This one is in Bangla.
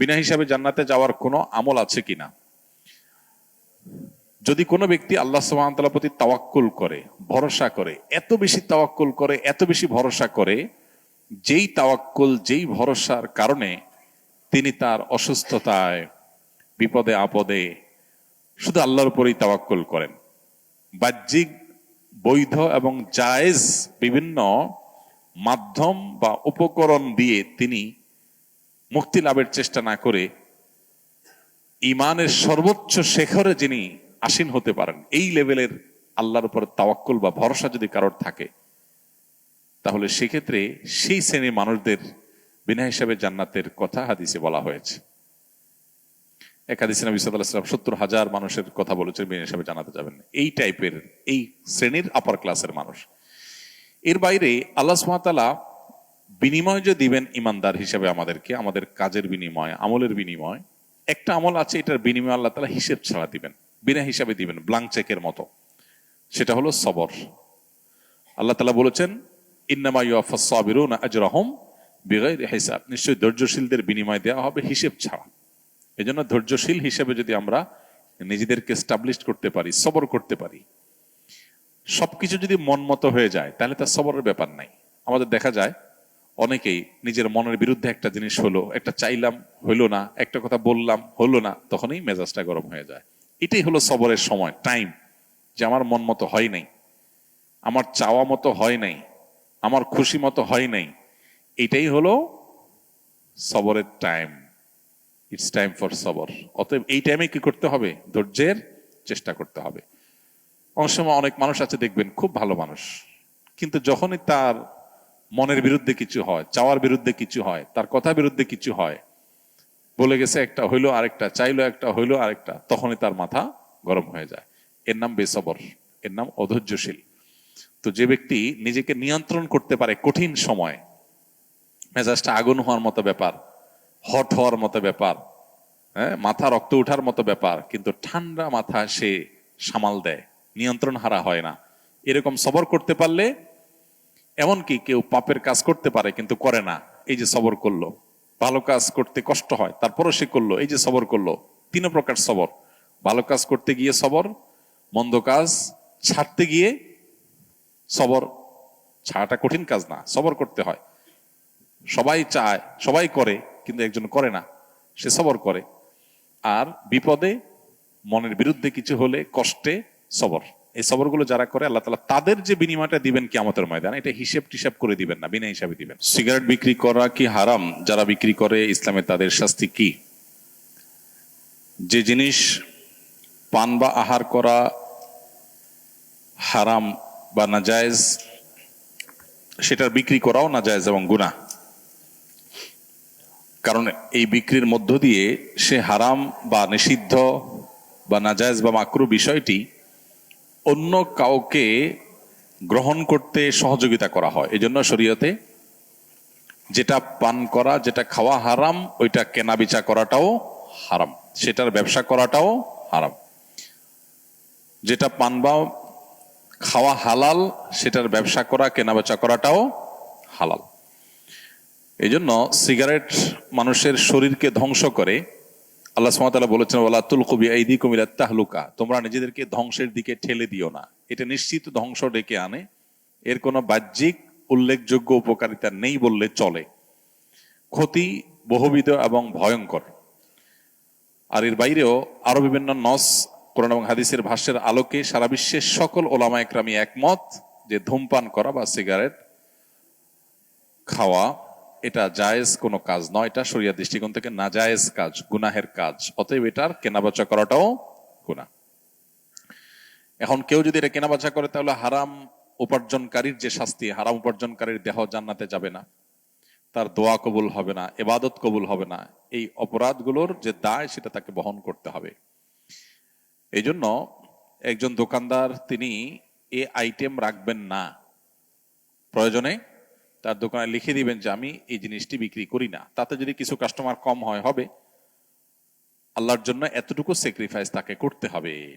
বিনা হিসাবে জান্নাতে যাওয়ার কোনো আমল আছে কিনা? যদি কোনো ব্যক্তি আল্লাহ সুবহানাহু প্রতি তাওয়াক্কুল করে, ভরসা করে, এত বেশি তাওয়াক্কুল করে, এত বেশি ভরসা করে, যেই তাওয়াক্কুল, যেই ভরসার কারণে তিনি তার অসুস্থতায়, বিপদে আপদে শুধু আল্লাহর উপরেই তাওয়াক্কুল করেন। বাহ্যিক, বৈধ এবং জায়েজ বিভিন্ন মাধ্যম বা উপকরণ দিয়ে তিনি মুক্তি লাভের চেষ্টা না করে ইমানের সর্বোচ্চ শেখরে যিনি আসীন হতে পারেন, এই লেভেলের আল্লাহর উপর তাওয়াক্কুল বা ভরসা যদি কারোর থাকে, তাহলে সেক্ষেত্রে সেই শ্রেণির মানুষদের বিনা হিসাবে জান্নাতের কথা হাদিসে বলা হয়েছে। এক হাদিসে নবী ওয়াসাল্লাম সত্তর হাজার মানুষের কথা বলেছেন, বিনা হিসাবে জানাতে যাবেন এই টাইপের এই শ্রেণির আপার ক্লাসের মানুষ। এর বাইরে আল্লাহ সুবহানাহু বিনিময় যে দিবেন ইমানদার হিসেবে আমাদেরকে, আমাদের কাজের বিনিময়, আমলের বিনিময়, একটা আমল আছে, এটার বিনিময় আল্লাহ তালা হিসেব ছাড়া দিবেন, বিনা হিসাবে দিবেন ব্লাঙ্ক চেকের মতো। সেটা হলো সবর। আল্লাহ তালা বলেছেন আজরাহুম হিসাব। নিশ্চয়ই ধৈর্যশীলদের বিনিময় দেওয়া হবে হিসেব ছাড়া। এই জন্য ধৈর্যশীল হিসেবে যদি আমরা নিজেদেরকে স্টাবলিশ করতে পারি, সবর করতে পারি, সবকিছু যদি মন মতো হয়ে যায়, তাহলে তার সবরের ব্যাপার নাই। আমাদের দেখা যায় অনেকেই নিজের মনের বিরুদ্ধে একটা জিনিস হলো, একটা চাইলাম হইল না, একটা কথা বললাম হলো না, তখনই মেজাজটা গরম হয়ে যায়। এটাই হলো সবরের সময় টাইম যে আমার মন মতো হয় নাই, আমার চাওয়া মতো হয় নাই, আমার খুশি মতো হয় নাই। এটাই হলো সবরের টাইম ইটস টাইম ফর সবর। অতএব এই টাইমে কি করতে হবে? ধৈর্যের চেষ্টা করতে হবে। অনেক সময় অনেক মানুষ আছে, দেখবেন, খুব ভালো মানুষ, কিন্তু যখনই তার মনের বিরুদ্ধে কিছু হয়, চাওয়ার বিরুদ্ধে কিছু হয়, তার কথা বিরুদ্ধে কিছু হয়। বলে গেছে, একটা হইল আরেকটা, চাইলো একটা, হইল আরেকটা, তখনই তার মাথা গরম হয়ে যায়। এর নাম বেসবর, এর নাম অধৈর্যশীল। তো যে ব্যক্তি নিজেকে নিয়ন্ত্রণ করতে পারে কঠিন সময়, মেজাজটা আগুন হওয়ার মতো ব্যাপার, হট হওয়ার মতো ব্যাপার হ্যাঁ মাথা রক্ত ওঠার মতো ব্যাপার, কিন্তু ঠান্ডা মাথা সে সামাল দেয় নিয়ন্ত্রণ হারা হয় না। এরকম সবর করতে পারলে এমনকি কেউ পাপের কাজ করতে পারে কিন্তু করে না। এই যে সবর করল। ভালো কাজ করতে কষ্ট হয়, তারপরও সে করল। এই যে সবর করল তিন প্রকার সবর। ভালো কাজ করতে গিয়ে সবর, মন্দ কাজ ছাড়তে গিয়ে সবর। ছাড়াটা কঠিন কাজ না, সবর করতে হয়। সবাই চায়, সবাই করে, কিন্তু একজন করে না। সে সবর করে। আর বিপদে, মনের বিরুদ্ধে কিছু হলে কষ্টে সবর। এই সবরগুলো যারা করে, আল্লাহ তালা তাদের যে বিনিময়টা দিবেন কি কিয়ামতের ময়দান, এটা হিসেব টিসাব করে দিবেন না, বিনা হিসাবে দিবেন। সিগারেট বিক্রি করা কি হারাম? যারা বিক্রি করে, ইসলামে তাদের শাস্তি কি? যে জিনিস পান বা আহার করা হারাম বা নাজায়েজ, সেটার বিক্রি করাও নাজায়েজ এবং গুনাহ। কারণ এই বিক্রির মধ্য দিয়ে সে হারাম বা নিষিদ্ধ বা নাজায়েজ বা মাকরু বিষয়টি অন্য কাউকে গ্রহণ করতে সহযোগিতা করা হয়। এই জন্য শরীয়তে যেটা পান করা, যেটা খাওয়া হারাম, ওইটা কেনা বেচা করাটাও হারাম। সেটার ব্যবসা করাটাও হারাম। যেটা পান বা খাওয়া হালাল, সেটার ব্যবসা করা কেনা বেচা করাটাও হালাল। এই জন্য সিগারেট মানুষের শরীরকে ধ্বংস করে আল্লাহ সুমাতাল্লাহ বলেছেন ওলা তুল কবি এইদি কমিলা তাহলুকা। তোমরা নিজেদেরকে ধ্বংসের দিকে ঠেলে দিও না। এটা নিশ্চিত ধ্বংস ডেকে আনে। এর কোনো বাহ্যিক উল্লেখযোগ্য উপকারিতা নেই বললে চলে। ক্ষতি বহুবিধ এবং ভয়ঙ্কর। আর এর বাইরেও আরও বিভিন্ন নস, কোরআন এবং হাদিসের ভাষ্যের আলোকে সারা বিশ্বের সকল ওলামা একরামি একমত যে ধূমপান করা বা সিগারেট খাওয়া এটা জায়েজ কোনো কাজ নয়, এটা শরিয়া দৃষ্টিকোণ থেকে না জায়েজ কাজ, গুনাহের কাজ। অতএব এটার কেনাবেচা করাটাও গুনাহ। এখন কেউ যদি এটা কেনাবেচা করে, তাহলে হারাম উপার্জনকারীর যে শাস্তি, হারাম উপার্জনকারীর দেহ জান্নাতে যাবে না। তার দোয়া কবুল হবে না, এবাদত কবুল হবে না। এই অপরাধগুলোর যে দায়, সেটা তাকে বহন করতে হবে। এই জন্য একজন দোকানদার, তিনি এ আইটেম রাখবেন না। প্রয়োজনে তার দোকানে লিখে দিবেন যে আমি এই জিনিসটি বিক্রি করি না। তাতে যদি কিছু কাস্টমার কম হয়, হবে। আল্লাহর জন্য এতটুকু স্যাক্রিফাইস তাকে করতে হবে।